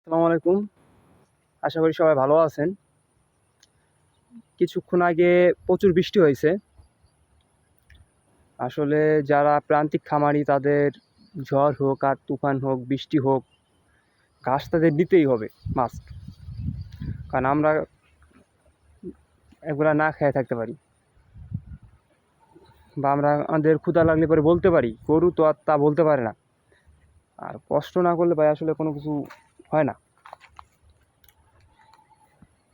আসসালামু আলাইকুম। আশা করি সবাই ভালো আছেন। কিছুক্ষণ আগে প্রচুর বৃষ্টি হয়েছে। আসলে যারা প্রান্তিক খামারি, তাদের ঝড় হোক আর তুফান হোক, বৃষ্টি হোক, ঘাস তাদের দিতেই হবে, মাস্ট। কারণ আমরা এগুলা না খেয়ে থাকতে পারি। বা আমরা আমাদের ক্ষুধা লাগলে পরে বলতে পারি, গরু তো আর তা বলতে পারে না। আর কষ্ট না করলে ভাই আসলে কোনো কিছু হয় না।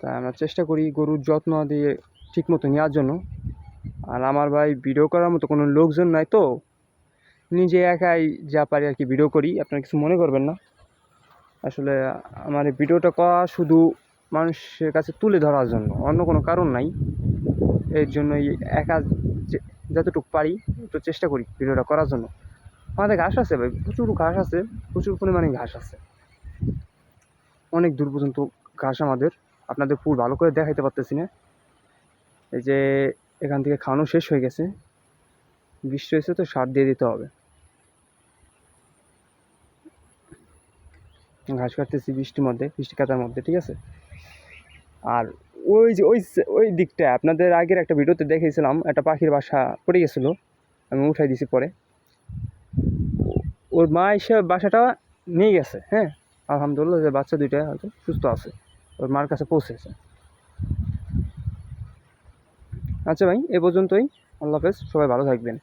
তাই আমরা চেষ্টা করি গরুর যত্ন দিয়ে ঠিক মতো নেওয়ার জন্য। আর আমার ভাই ভিডিও করার মতো কোনো লোকজন নাই তো। নিজে একাই যা পারি আর কি ভিডিও করি, আপনারা কিছু মনে করবেন না। আসলে আমার এই ভিডিওটা করা শুধু মানুষের কাছে তুলে ধরার জন্য, অন্য কোনো কারণ নাই। এর জন্যই একা যতটুকু পারি একটু চেষ্টা করি ভিডিওটা করার জন্য। আমাদের ঘাস আছে ভাই, প্রচুর ঘাস আছে, প্রচুর পরিমাণে ঘাস আছে। অনেক দূর পর্যন্ত ঘাস আমাদের। আপনাদের ফুল ভালো করে দেখাইতে পারতেছি না। এই যে এখান থেকে খাওয়ানো শেষ হয়ে গেছে। বৃষ্টি হয়েছে তো সার দিয়ে দিতে হবে। ঘাস কাটতেছি বৃষ্টির মধ্যে, বৃষ্টি কাটার মধ্যে, ঠিক আছে? আর ওই যে, ওই ওই দিকটা, আপনাদের আগের একটা ভিডিওতে দেখেছিলাম একটা পাখির বাসা পড়ে গেছিল, আমি উঠাই দিছি পরে। ওর মা এসে বাসাটা নিয়ে গেছে হ্যাঁ? আলহামদুলিল্লাহ যে বাচ্চা দুইটাই হয়তো সুস্থ আছে। ওর মার কাছে পৌঁছেছে। আচ্ছা ভাই, এ পর্যন্তই। আল্লাহ হাফেজ, সবাই ভালো থাকবেন।